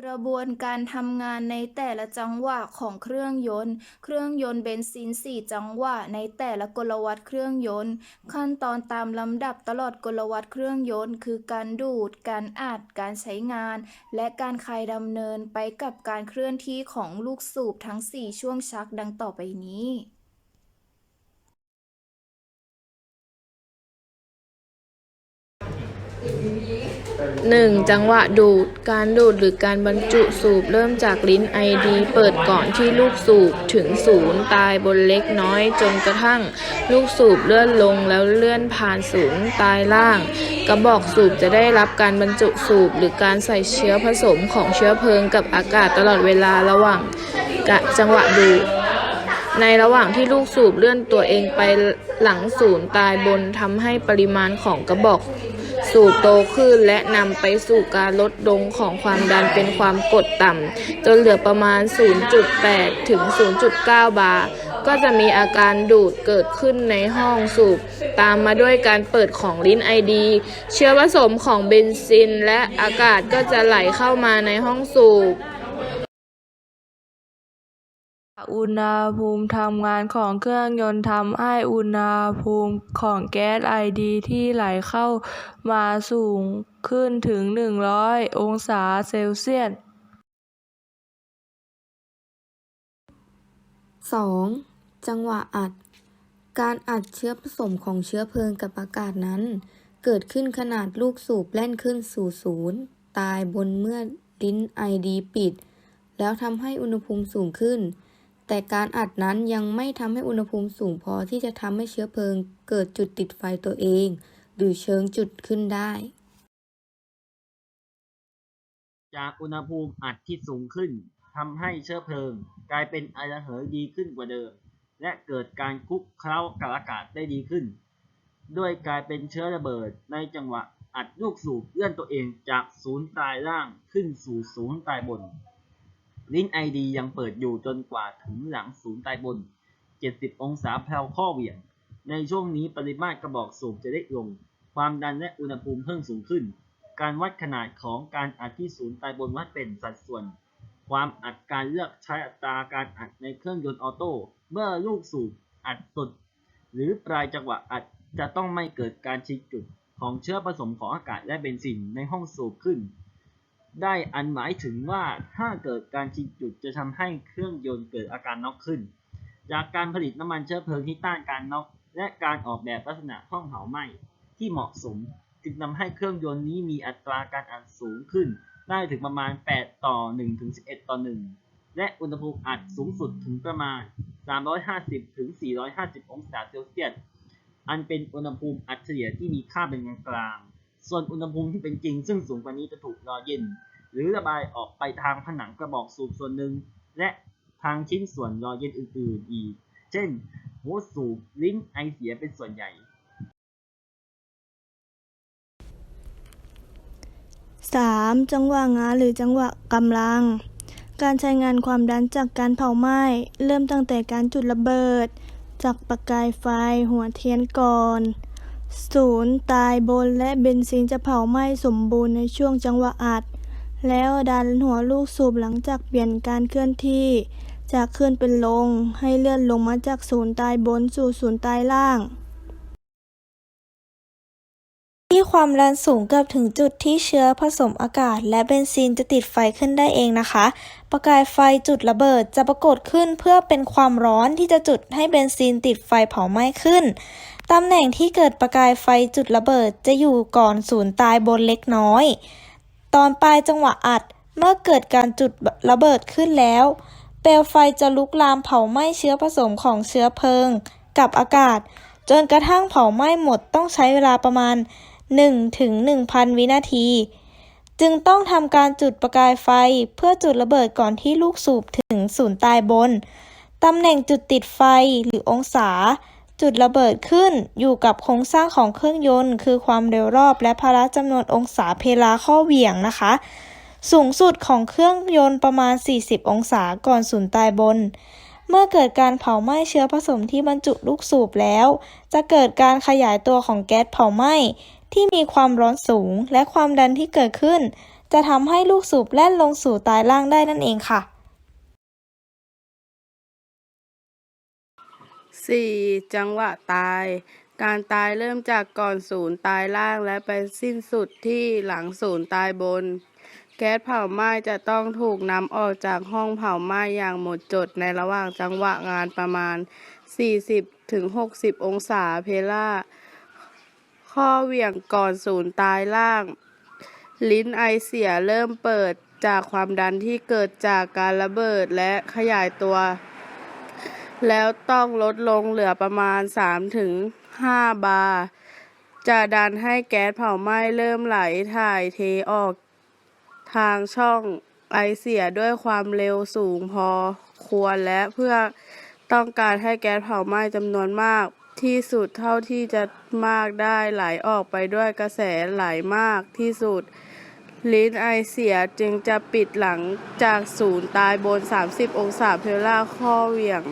กระบวนการทำงานในแต่ละจังหวะของเครื่องยนต์ เครื่องยนต์เบนซิน 4 จังหวะในแต่ละกลวัตเครื่องยนต์ ขั้นตอนตามลำดับตลอดกลวัตเครื่องยนต์ คือการดูด การอัด การใช้งาน และการคายดำเนินไปกับการเคลื่อนที่ของลูกสูบทั้ง 4 ช่วงชักดังต่อไปนี้ 1. จังหวะดูด การดูดหรือการบรรจุสูบเริ่มจากลิ้นไอดีเปิดก่อนที่ลูกสูบถึงศูนย์ตายบนเล็กน้อยจนกระทั่ง ลูกสูบเลื่อนลงแล้วเลื่อนผ่านศูนย์ตายล่าง กระบอกสูบจะได้รับการบรรจุสูบหรือการใส่เชื้อผสมของเชื้อเพลิงกับอากาศตลอดเวลาระหว่างจังหวะดูดในระหว่างที่ลูกสูบเลื่อนตัวเองไปหลังศูนย์ตายบนทำให้ปริมาณของกระบอก สูบโตขึ้น และนำไปสู่การลดลงของความดันเป็นความกดต่ำจนเหลือประมาณ 0.8 ถึง 0.9 บาร์ก็จะมีอาการดูดเกิดขึ้นในห้องสูบ ตามมาด้วยการเปิดของลิ้นไอดี เชื้อผสมของเบนซินและอากาศก็จะไหลเข้ามาในห้องสูบ อุณหภูมิทำงานของเครื่องยนต์ทำให้อุณหภูมิของแก๊สไอดีที่ไหลเข้ามาสูงขึ้นถึง 100 องศาเซลเซียส 2. จังหวะอัด การอัดเชื้อผสมของเชื้อเพลิงกับอากาศนั้น เกิดขึ้นขนาดลูกสูบแล่นขึ้นสู่ศูนย์ตายบนเมื่อลิ้นไอดีปิด แล้วทำให้อุณหภูมิสูงขึ้น แต่การอัดนั้นยังไม่ทำให้อุณหภูมิสูงพอที่จะทำให้เชื้อเพลิง เกิดจุดติดไฟตัวเอง หรือเชิงจุดขึ้นได้ จากอุณหภูมิอัดที่สูงขึ้นทำให้เชื้อเพลิง กลายเป็นไอระเหยดีขึ้นกว่าเดิม และเกิดการคลุกเคล้ากับอากาศได้ดีขึ้น ด้วยกลายเป็นเชื้อระเบิดในจังหวะอัดลูกสูบเลื่อนตัวเองจากศูนย์ตายล่างขึ้นสู่ศูนย์ตายบน ลิ้นไอดียังเปิดอยู่จนกว่าถึงหลังศูนย์ใตายบน 70 องศาแพลวข้อเหวี่ยง ในช่วงนี้ปริมาตรกระบอกสูบจะเล็กลง ความดันและอุณหภูมิเพิ่มสูงขึ้น การวัดขนาดของการอัดที่ศูนย์ใตายบนวัดเป็นสัดส่วน ความอัดการเลือกใช้อัตราการอัดในเครื่องยนต์ออโต้ เมื่อลูกสูบอัดสุด หรือปลายจังหวะอัดจะต้องไม่เกิดการชิงจุดของเชื้อผสมของอากาศและเบนซินในห้องสูบขึ้น ได้อันหมายถึงว่าถ้าเกิดการชิงจุดจะทำให้เครื่องยนต์เกิดอาการน็อกขึ้น จากการผลิตน้ำมันเชื้อเพลิงที่ต้านการน็อกและการออกแบบลักษณะห้องเผาไหม้ที่เหมาะสมจึงทำให้เครื่องยนต์นี้มีอัตราการอัดสูงขึ้น ได้ถึงประมาณ 8 ต่อ 1 ถึง 11 ต่อ 1 และอุณหภูมิอัดสูงสุดถึงประมาณ 350 ถึง 450 องศาเซลเซียส อันเป็นอุณหภูมิอัดเฉลี่ยที่มีค่าเป็นกลาง ส่วนอุณหภูมิที่เป็นจริง ซึ่งสูงกว่านี้จะถูกรอเย็น หรือระบายออกไปทางผนังกระบอกสูบส่วนหนึ่ง และทางชิ้นส่วนรอเย็นอื่นๆอีก เช่น หัวสูบลิ้นไอเสียเป็นส่วนใหญ่ 3. จังหวะงาหรือจังหวะกำลัง การใช้งานความดันจากการเผาไหม้ เริ่มตั้งแต่การจุดระเบิด จากประกายไฟหัวเทียนก่อน ศูนย์ตายบนและเบนซินจะเผาไหม้สมบูรณ์ในช่วงจังหวะอัด แล้วดันหัวลูกสูบหลังจากเปลี่ยนการเคลื่อนที่ จากขึ้นเป็นลง ให้เลื่อนลงมาจากศูนย์ตายบนสู่ศูนย์ตายล่าง ความดันสูงเกือบถึงจุดที่เชื้อผสมอากาศ และเบนซินจะติดไฟขึ้นได้เองนะคะ ประกายไฟจุดระเบิดจะปรากฏขึ้นเพื่อเป็นความร้อนที่จะจุดให้เบนซินติดไฟเผาไหม้ขึ้น ตำแหน่งที่เกิดประกายไฟจุดระเบิดจะอยู่ก่อนศูนย์ตายบนเล็กน้อย ตอนปลายจังหวะอัดเมื่อเกิดการจุดระเบิดขึ้นแล้ว เปลวไฟจะลุกลามเผาไหม้เชื้อผสมของเชื้อเพลิง กับอากาศ จนกระทั่งเผาไหม้หมดต้องใช้เวลาประมาณ 1ถึง1,000 วินาที จึงต้องทำการจุดประกายไฟเพื่อจุดระเบิดก่อนที่ลูกสูบถึงศูนย์ตายบน ตำแหน่งจุดติดไฟหรือองศา จุดระเบิดขึ้นอยู่กับโครงสร้างของเครื่องยนต์ คือความเร็วรอบและภาระจำนวนองศาเพลาข้อเหวี่ยงนะคะ สูงสุดของเครื่องยนต์ประมาณ 40 องศาก่อนศูนย์ตายบนเมื่อเกิดการเผาไหม้เชื้อผสมที่บรรจุลูกสูบแล้ว จะเกิดการขยายตัวของแก๊สเผาไหม้ ที่มีความร้อนสูงและความดันที่เกิดขึ้น จะทำให้ลูกสูบแล่นลงสู่ตายล่างได้นั่นเองค่ะ 4. จังหวะตาย การตายเริ่มจากก่อนศูนย์ตายล่างและไปสิ้นสุดที่หลังศูนย์ตายบน แก๊สเผาไหม้จะต้องถูกนำออกจากห้องเผาไหม้อย่างหมดจดในระหว่างจังหวะงานประมาณ 40-60 องศาเพล่า ข้อเหวี่ยงก่อนศูนย์ตายล่าง ลิ้นไอเสียเริ่มเปิดจากความดันที่เกิดจากการระเบิดและขยายตัว แล้วต้องลดลงเหลือประมาณ 3-5 บาร์จะดันให้แก๊สเผาไหม้เริ่มไหลถ่ายเทออกทางช่องไอเสียด้วยความเร็วสูงพอควรและเพื่อต้องการให้แก๊สเผาไหม้จำนวนมาก ที่สุดเท่าที่จะมากได้ไหลออกไปด้วยกระแสไหลมากที่สุด ลิ้นไอเสียจึงจะปิดหลังจากศูนย์ตายบน 30 องศาเพลาข้อเหวี่ยง